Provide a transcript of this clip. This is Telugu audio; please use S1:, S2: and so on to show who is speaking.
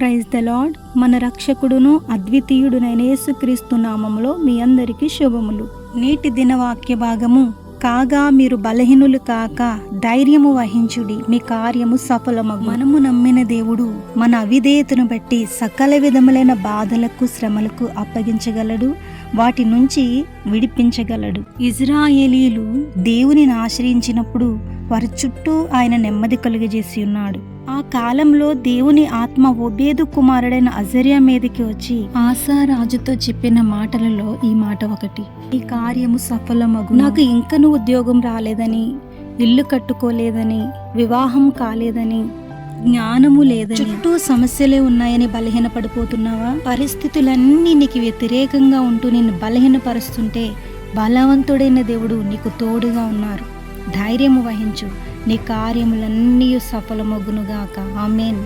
S1: Praise the lord. మన రక్షకుడును అద్వితీయుడునైన యేసుక్రీస్తు నామములో మీ అందరికీ శుభములు. నేటి దినవాక్య భాగము. కాగా మీరు బలహీనులు కాక ధైర్యము వహించుడి. మీ కార్యము సఫలమగు. మనము నమ్మిన దేవుడు మన అవిధేయతను బట్టి సకల విధములైన బాధలకు శ్రమలకు అప్పగించగలడు. వాటి నుంచి విడిపించగలడు. ఇజ్రాయేలీలు దేవునిని ఆశ్రయించినప్పుడు వారి చుట్టూ ఆయన నెమ్మది కలుగజేసి ఉన్నాడు. ఆ కాలంలో దేవుని ఆత్మ ఒబేదు కుమారుడైన అజర్య మీదకి వచ్చి ఆశా రాజుతో చెప్పిన మాటలలో ఈ మాట ఒకటి. ఈ కార్యము సఫలమగు నాకు ఇంకను ఉద్యోగం రాలేదని ఇల్లు కట్టుకోలేదని వివాహం కాలేదని జ్ఞానము లేదని చుట్టూ సమస్యలే ఉన్నాయని బలహీనపడిపోతున్నావా? పరిస్థితులన్నీ నీకు వ్యతిరేకంగా ఉంటూ నిన్ను బలహీనపరుస్తుంటే బలవంతుడైన దేవుడు నీకు తోడుగా ఉన్నారు. ధైర్యము వహించు. నీ కార్యములన్నీ సఫలమగునుగాక. ఆమెన్.